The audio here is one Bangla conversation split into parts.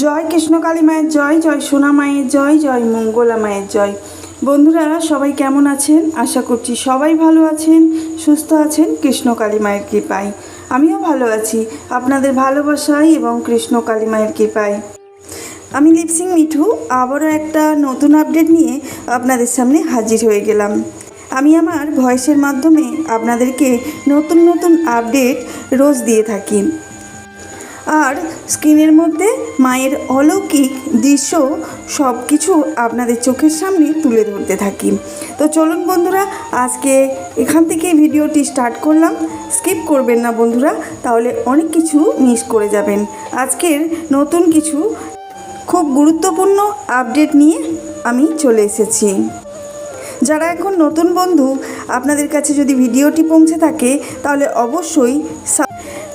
জয় কৃষ্ণকালী মায়ের জয় জয় সোনা মায়ের জয় জয় মঙ্গলা মায়ের জয়। বন্ধুরা, সবাই কেমন আছেন? আশা করছি সবাই ভালো আছেন, সুস্থ আছেন, কৃষ্ণকালী মায়ের কৃপায়। আমিও ভালো আছি, আপনাদের ভালোবাসায় এবং কৃষ্ণকালী মায়ের কৃপায়। আমি লিপসিং মিঠু, আবারও একটা নতুন আপডেট নিয়ে আপনাদের সামনে হাজির হয়ে গেলাম। আমি আমার ভয়েসের মাধ্যমে আপনাদেরকে নতুন নতুন আপডেট রোজ দিয়ে থাকি। আর স্ক্রিনের মধ্যে মায়ের অলৌকিক দৃশ্য সব কিছু আপনাদের চোখের সামনে তুলে ধরতে থাকি। তো চলুন বন্ধুরা, আজকে এখান থেকে ভিডিওটি স্টার্ট করলাম। স্কিপ করবেন না বন্ধুরা, তাহলে অনেক কিছু মিস করে যাবেন। আজকের নতুন কিছু খুব গুরুত্বপূর্ণ আপডেট নিয়ে আমি চলে এসেছি। যারা এখন নতুন বন্ধু, আপনাদের কাছে যদি ভিডিওটি পৌঁছে থাকে, তাহলে অবশ্যই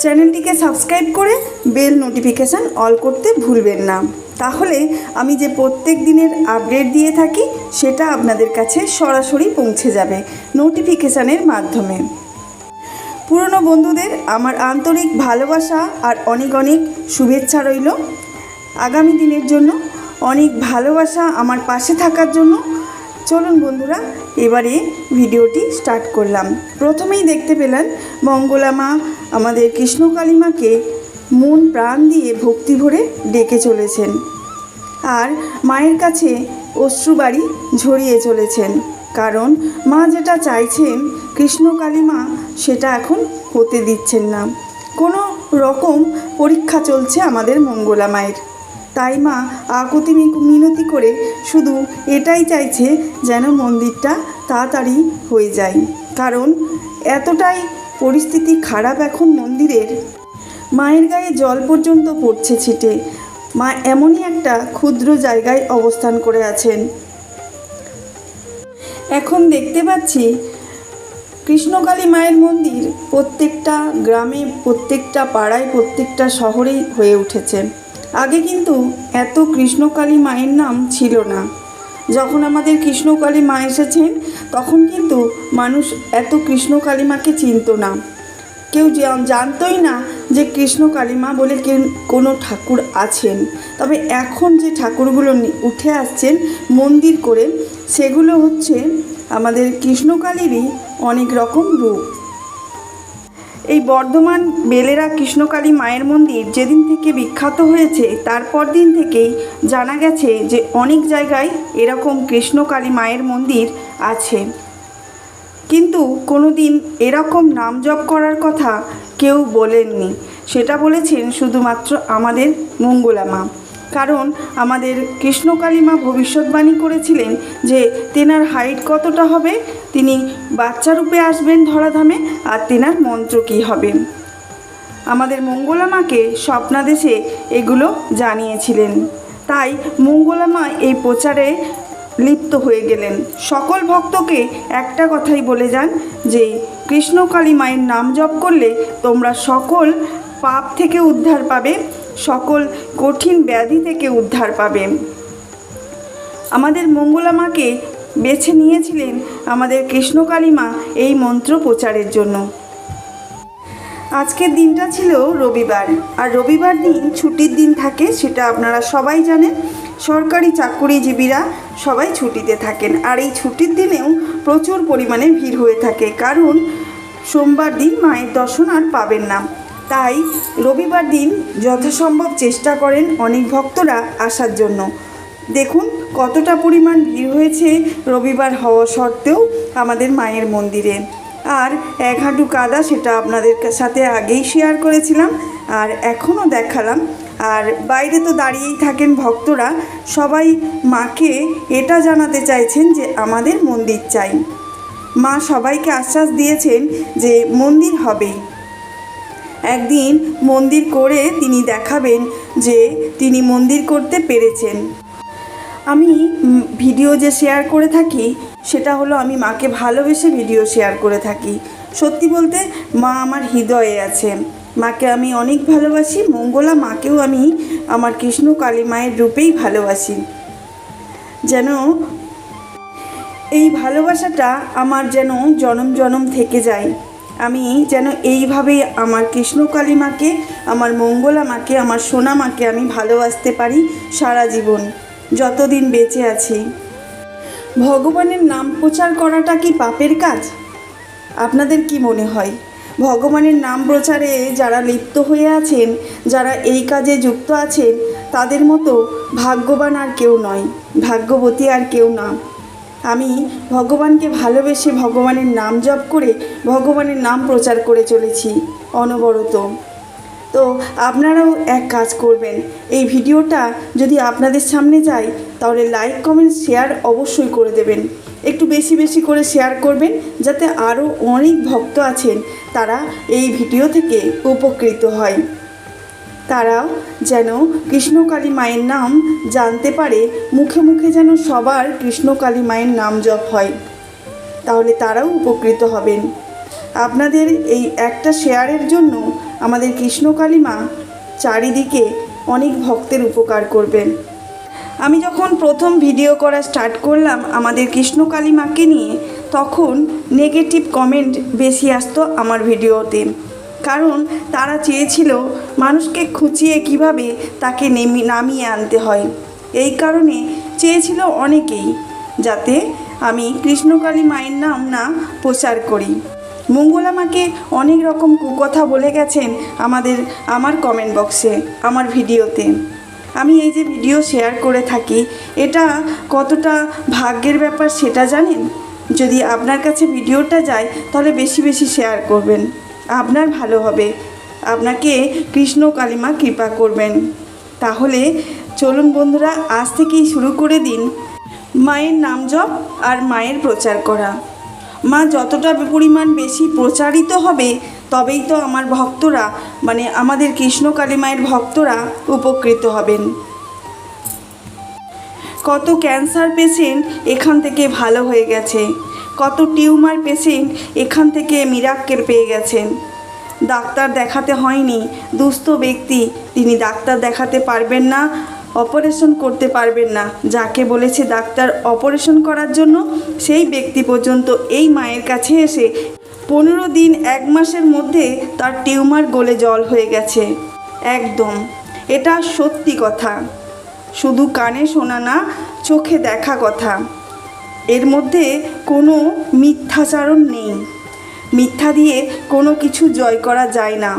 চ্যানেলটিকে সাবস্ক্রাইব করে বেল নোটিফিকেশান অল করতে ভুলবেন না। তাহলে আমি যে প্রত্যেক দিনের আপডেট দিয়ে থাকি, সেটা আপনাদের কাছে সরাসরি পৌঁছে যাবে নোটিফিকেশানের মাধ্যমে। পুরনো বন্ধুদের আমার আন্তরিক ভালোবাসা আর অনেক অনেক শুভেচ্ছা রইল। আগামী দিনের জন্য অনেক ভালোবাসা আমার পাশে থাকার জন্য চলুন বন্ধুরা, এবারে ভিডিওটি স্টার্ট করলাম। প্রথমেই দেখতে পেলেন মঙ্গলা মা আমাদের কৃষ্ণকালী মাকে মন প্রাণ দিয়ে ভক্তি ভরে ডেকে চলেছেন আর মায়ের কাছে অশ্রুবাড়ি ঝরিয়ে চলেছেন। কারণ মা যেটা চাইছেন, কৃষ্ণকালী মা সেটা এখন হতে দিচ্ছেন না। কোনো রকম পরীক্ষা চলছে আমাদের মঙ্গলা মায়ের। তাই মা আকুতি মিনতি করে শুধু এটাই চাইছে যেন মন্দিরটা তাড়াতাড়ি হয়ে যায়। কারণ এতটাই পরিস্থিতি খারাপ এখন মন্দিরের। মায়ের গায়ে জল পর্যন্ত পড়ছে ছিটে। মা এমনই একটা ক্ষুদ্র জায়গায় অবস্থান করে আছেন। এখন দেখতে পাচ্ছি কৃষ্ণকালী মায়ের মন্দির প্রত্যেকটা গ্রামে, প্রত্যেকটা পাড়ায়, প্রত্যেকটা শহরেই হয়ে উঠেছে। আগে কিন্তু এত কৃষ্ণকালী মায়ের নাম ছিল না। যখন আমাদের কৃষ্ণকালী মা এসেছেন, তখন কিন্তু মানুষ এত কৃষ্ণকালী মাকে চিনত না। কেউ জানতই না যে কৃষ্ণ কালীমা বলে কোনো ঠাকুর আছেন। তবে এখন যে ঠাকুরগুলো উঠে আসছেন মন্দির করে, সেগুলো হচ্ছে আমাদের কৃষ্ণকালীরই অনেক রকম রূপ। এই বর্ধমান বেলেরা কৃষ্ণকালী মায়ের মন্দির যেদিন থেকে বিখ্যাত হয়েছে, তারপর দিন থেকেই জানা গেছে যে অনেক জায়গায় এরকম কৃষ্ণকালী মায়ের মন্দির আছে। কিন্তু কোনো দিন এরকম নাম জপ করার কথা কেউ বলেননি। সেটা বলেছেন শুধুমাত্র আমাদের মঙ্গলা মা। কারণ আমাদের কৃষ্ণকালী মা ভবিষ্যৎবাণী করেছিলেন যে তেনার হাইট কতটা হবে তিনি বাচ্চা রূপে আসবেন ধরাধামে আর তেনার মন্ত্র কী হবে? আমাদের মঙ্গলা মাকে স্বপ্নাদেশে এগুলো জানিয়েছিলেন। তাই মঙ্গলা মা এই প্রচারে লিপ্ত হয়ে গেলেন। সকল ভক্তকে একটা কথাই বলে যান যে কৃষ্ণকালী মায়ের নাম জপ করলে তোমরা সকল পাপ থেকে উদ্ধার পাবে, সকল কঠিন ব্যাধি থেকে উদ্ধার পাবে। আমাদের মঙ্গলা মাকে বেছে নিয়েছিলেন আমাদের কৃষ্ণকালী মা এই মন্ত্র প্রচারের জন্য। আজকের দিনটা ছিল রবিবার, আর রবিবার দিন ছুটির দিন থাকে সেটা আপনারা সবাই জানেন। সরকারি চাকরিজীবীরা সবাই ছুটিতে থাকেন, আর এই ছুটির দিনেও প্রচুর পরিমাণে ভিড় হয়ে থাকে, কারণ সোমবার দিন মায়ের দর্শন আর পাবেন না। তাই রবিবার দিন যথাসম্ভব চেষ্টা করেন অনেক ভক্তরা আসার জন্য। দেখুন, কতটা পরিমাণ ভিড় হয়েছে রবিবার হওয়া সত্ত্বেও আমাদের মায়ের মন্দিরে। আর এক হাঁটু কাদা সেটা আপনাদের সাথে আগেই শেয়ার করেছিলাম, আর এখনও দেখালাম। আর বাইরে তো দাঁড়িয়েই থাকেন ভক্তরা, সবাই মাকে এটা জানাতে চাইছেন যে আমাদের মন্দির চাই। মা সবাইকে আশ্বাস দিয়েছেন যে মন্দির হবেই। একদিন মন্দির করে তিনি দেখাবেন যে তিনি মন্দির করতে পেরেছেন। আমি ভিডিও যে শেয়ার করে থাকি, সেটা হলো আমি মাকে ভালোবেসে ভিডিও শেয়ার করে থাকি। সত্যি বলতে, মা আমার হৃদয়ে আছে। মাকে আমি অনেক ভালোবাসি, মঙ্গলা মাকেও আমি আমার কৃষ্ণ কালী মায়ের রূপেই ভালোবাসি। যেন এই ভালোবাসাটা আমার যেন জনম জনম থেকে যায়। আমি যেন এইভাবেই আমার কৃষ্ণকালী মাকে, আমার মঙ্গলা মাকে, আমার সোনা মাকে আমি ভালোবাসতে পারি সারা জীবন। যতদিন বেঁচে আছি। ভগবানের নাম প্রচার করাটা কি পাপের কাজ? আপনাদের কি মনে হয়? ভগবানের নাম প্রচারে যারা লিপ্ত হয়ে আছেন, যারা এই কাজে যুক্ত আছেন, তাদের মতো ভাগ্যবান আর কেউ নয়, ভাগ্যবতী আর কেউ না। আমি ভগবানকে ভালোবেসে ভগবানের নাম জপ করে ভগবানের নাম প্রচার করে চলেছি, অনবরত। তো আপনারাও এক কাজ করবেন। এই ভিডিওটা যদি আপনাদের সামনে যায়, তাহলে লাইক কমেন্ট শেয়ার অবশ্যই করে দেবেন। একটু বেশি বেশি করে শেয়ার করবেন, যাতে আরও অনেক ভক্ত আছেন, তারা এই ভিডিও থেকে উপকৃত হয়। তারাও যেন কৃষ্ণকালী মায়ের নাম জানতে পারে, মুখে মুখে যেন সবার কৃষ্ণকালী মায়ের নাম জপ হয়। তাহলে তারাও উপকৃত হবেন। আপনাদের এই একটা শেয়ারের জন্য আমাদের কৃষ্ণকালী মা চারিদিকে অনেক ভক্তের উপকার করবেন। আমি যখন প্রথম ভিডিও করা স্টার্ট করলাম আমাদের কৃষ্ণকালী মাকে নিয়ে, তখন নেগেটিভ কমেন্ট বেশি আসতো আমার ভিডিওতে। কারণ তারা চেয়েছিল মানুষকে খুঁচিয়ে কীভাবে তাকে নেমি, নামিয়ে আনতে হয়। এই কারণে চেয়েছিল অনেকেই যাতে আমি কৃষ্ণকালী মায়ের নাম না প্রচার করি। মঙ্গলা আমাকে অনেক রকম কুকথা বলে গেছেন আমাদের, আমার কমেন্ট বক্সে আমার ভিডিওতে। আমি এই যে ভিডিও শেয়ার করে থাকি, এটা কতটা ভাগ্যের ব্যাপার সেটা জানেন? যদি আপনার কাছে ভিডিওটা যায়, তাহলে বেশি বেশি শেয়ার করবেন। আপনার ভালো হবে। আপনাকে কৃষ্ণ কালিমা কৃপা করবেন। তাহলে চলুন বন্ধুরা, আজ থেকেই শুরু করে দিন মায়ের নাম জপ আর মায়ের প্রচার করা। মা যতটা পরিমাণ বেশি প্রচারিত হবে, তবেই তো আমার ভক্তরা মানে আমাদের কৃষ্ণকালী মায়ের ভক্তরা উপকৃত হবেন। কত ক্যান্সার পেশেন্ট এখান থেকে ভালো হয়ে গেছে। কত টিউমার পেশেন্ট এখান থেকে মিরাক্কেল পেয়ে গেছেন। ডাক্তার দেখাতে হয়নি, দুস্থ ব্যক্তি, তিনি ডাক্তার দেখাতে পারবেন না অপারেশন করতে পারবেন না। যাকে বলেছে ডাক্তার, অপারেশন করার জন্য সেই ব্যক্তি পর্যন্ত এই মায়ের কাছে এসে পনেরো দিন এক মাসের মধ্যে তার টিউমার গলে জল হয়ে গেছে। একদম। এটা সত্যি কথা। শুধু কানে শোনা না, চোখে দেখা কথা। এর মধ্যে কোনো মিথ্যাচারণ নেই। মিথ্যা দিয়ে কোনো কিছু জয় করা যায় না।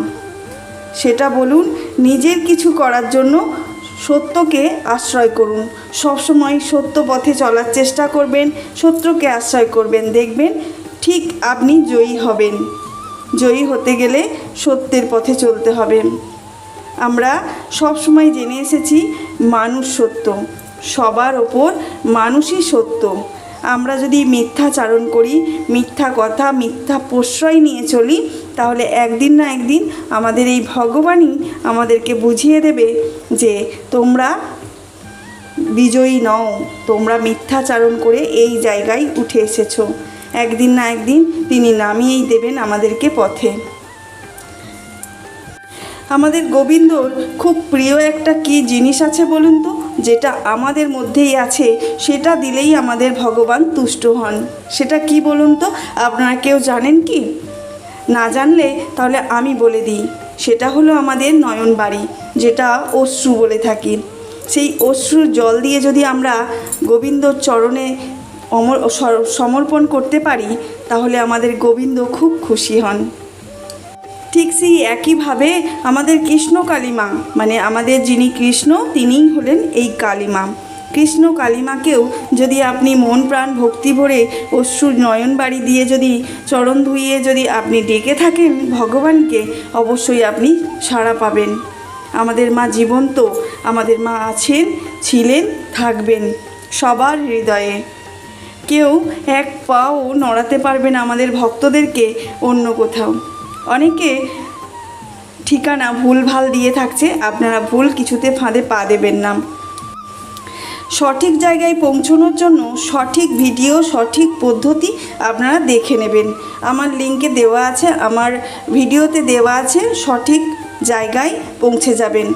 সেটা বলুন, নিজের কিছু করার জন্য সত্যকে আশ্রয় করুন। সবসময় সত্য পথে চলার চেষ্টা করবেন সত্যকে আশ্রয় করবেন, দেখবেন ঠিক আপনি জয়ী হবেন। জয়ী হতে গেলে সত্যের পথে চলতে হবে। আমরা সবসময় জেনে এসেছি, মানুষ সত্য। সবার ওপর মানুষই সত্য। আমরা যদি মিথ্যাচারণ করি, মিথ্যা কথা, মিথ্যা প্রশ্রয় নিয়ে চলি তাহলে একদিন না একদিন আমাদের এই ভগবানই আমাদেরকে বুঝিয়ে দেবে যে তোমরা বিজয়ী নও, তোমরা মিথ্যাচারণ করে এই জায়গায় উঠে এসেছ। একদিন না একদিন তিনি নামিয়েই দেবেন আমাদেরকে পথে। আমাদের গোবিন্দর খুব প্রিয় একটা কি জিনিস আছে বলুন তো? যেটা আমাদের মধ্যেই আছে, সেটা দিলেই আমাদের ভগবান তুষ্ট হন। সেটা কি বলুন তো? আপনারা কেউ জানেন কি? না জানলে তাহলে আমি বলে দিই। সেটা হলো আমাদের নয়ন বাড়ি, যেটা অশ্রু বলে থাকি। সেই অশ্রুর জল দিয়ে যদি আমরা গোবিন্দর চরণে অমর সমর্পণ করতে পারি, তাহলে আমাদের গোবিন্দ খুব খুশি হন। ঠিক সেই একইভাবে আমাদের কৃষ্ণ কালিমা মানে আমাদের যিনি কৃষ্ণ, তিনিই হলেন এই কালিমা কৃষ্ণ কালিমাকেও যদি আপনি মন প্রাণ ভক্তি ভরে অশ্রুর নয়ন বাড়ি দিয়ে যদি চরণ ধুইয়ে যদি আপনি ডেকে থাকেন ভগবানকে, অবশ্যই আপনি সাড়া পাবেন। আমাদের মা জীবন্ত, আমাদের মা আছেন, ছিলেন, থাকবেন সবার হৃদয়ে। কেউ এক পাও নড়াতে পারবেন আমাদের ভক্তদেরকে অন্য কোথাও। অনেকে ঠিকানা ভুলভাল দিয়ে থাকছে, আপনারা ভুল কিছুতে ফাঁদে পা দেবেন না। সঠিক জায়গায় পৌঁছানোর জন্য সঠিক ভিডিও, সঠিক পদ্ধতি আপনারা দেখে নেবেন। আমার লিঙ্কে দেওয়া আছে, আমার ভিডিওতে দেওয়া আছে সঠিক জায়গায় পৌঁছে যাবেন।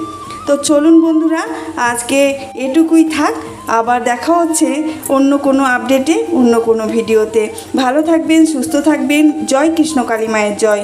তো চলুন বন্ধুরা, আজকে এটুকুই থাক। আবার দেখা হচ্ছে অন্য কোনো আপডেটে অন্য কোনো ভিডিওতে। ভালো থাকবেন, সুস্থ থাকবেন। জয় কৃষ্ণ কালী মায়ের জয়।